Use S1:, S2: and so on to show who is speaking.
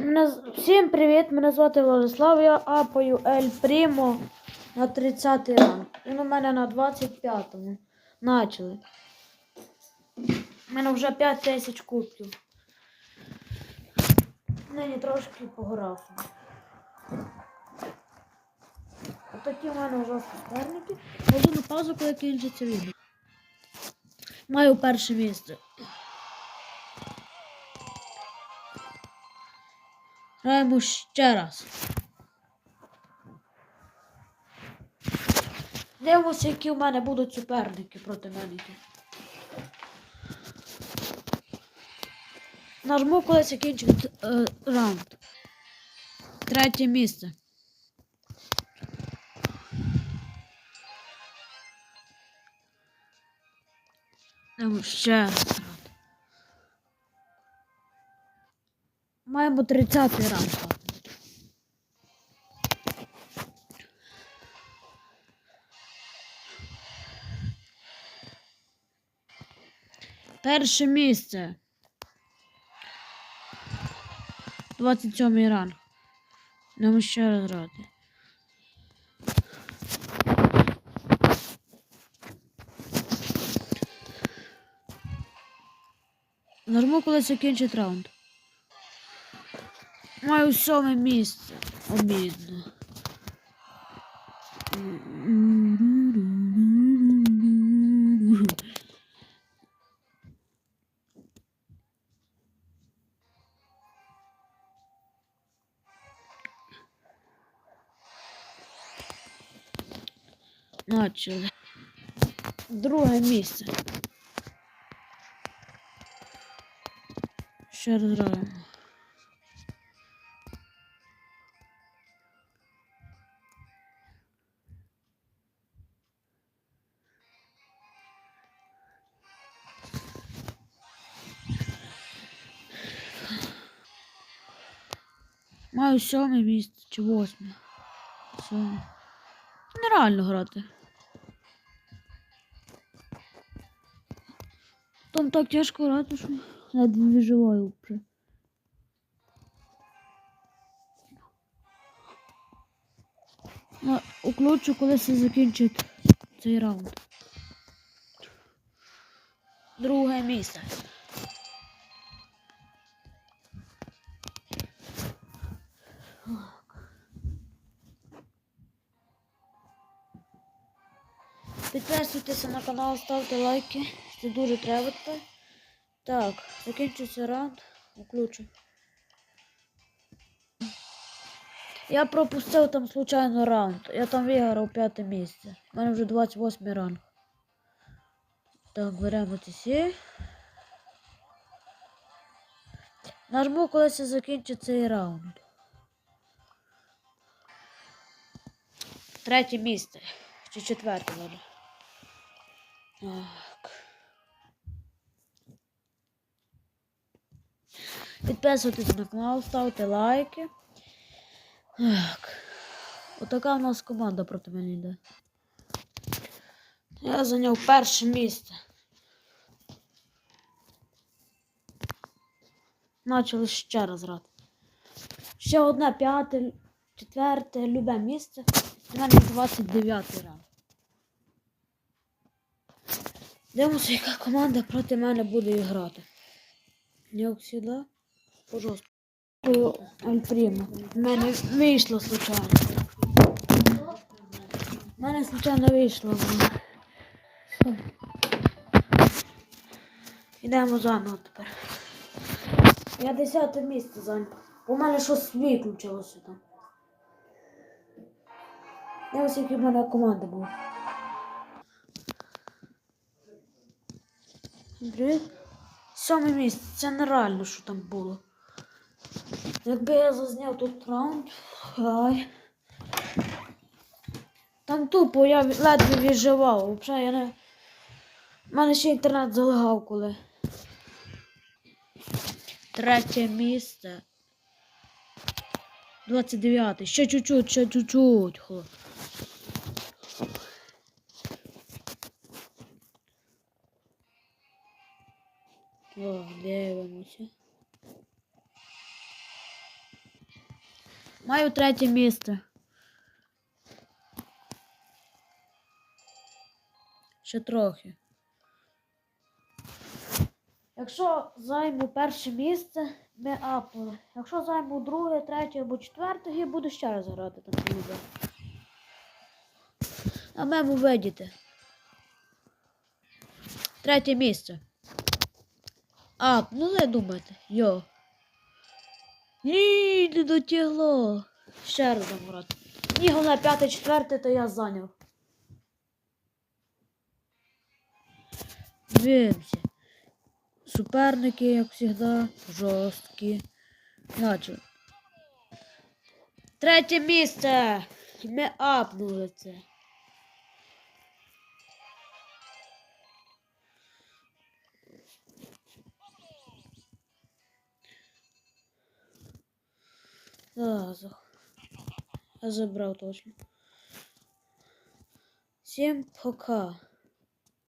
S1: Мене... Всім привіт! Мене звати Владислав, я апаю Ель Прімо на 30 ранг. Він у мене на 25-му. Начали. У мене вже 5 тисяч кубків. Нині трошки пограв. Отакі у мене вже суперники. Буду на паузу, коли кінчиться відео. Маю перше місце. Раз. Дивимося, які в мене будуть суперники проти мене. Нажму, коли закінчить е, раунд. Третє місце. Ще раз. Маємо 30 раунд. Перше місце. 27 ранг. Нам ще раз грати. Нажму, коли закінчить раунд. Маю сьоме місце. Обідно. Начали. Друге місце. Ще раз граємо. Маю сьоме місце чи восьме. Сьоме. Нереально грати. Там так тяжко грати, що не виживаю вже. Уключу, коли все закінчить цей раунд. Друге місце. Підписуйтеся на канал, ставте лайки. Це дуже треба. Так, закінчується раунд. Включу. Я пропустив там случайно раунд. Я там виграв п'яте місце. У мене вже 28 ранг. Так, беремо ці. Нажму, коли це закінчить цей раунд. Третє місце. Чи четверте може. Так. Підписуйтесь на канал, ставте лайки. Так. Отака в нас команда проти мене йде. Я зайняв перше місце. Почали ще раз грати. Ще одне п'яте, четверте, любе місце. У мене 29 раз. Дивимося, яка команда проти мене буде грати. Як завжди, пожалуйста. Альпріма. В мене вийшло случайно. В мене случайно вийшло. Йдемо заново тепер. Я десяте місце зайняв. У мене щось виключилося там. Я ось які в мене команда була. Сьоме місце. Це нереально, що там було. Якби я зазняв тут раунд. Ай. Там тупо я ледве виживав. Взагалі я не. У мене ще інтернет залегав коли. Третє місце. 29. Ще чуть-чуть, ще чуть-чуть. О, дивимося. Маю третє місце. Ще трохи. Якщо займу перше місце, ми апнули. Якщо займу друге, третє або четверте, я буду ще раз грати там відео. А мему видіти. Третє місце. А, ну не думайте. Йо. Ні, не дотягло. Ще раз дам грати. Ні, головне п'яте, четверте, то я зайняв. Дивимося. Суперники, як завжди, жорсткі. Наче. Третє місце. Ми апнули це. Так, за- я забрав точно. Всем пока.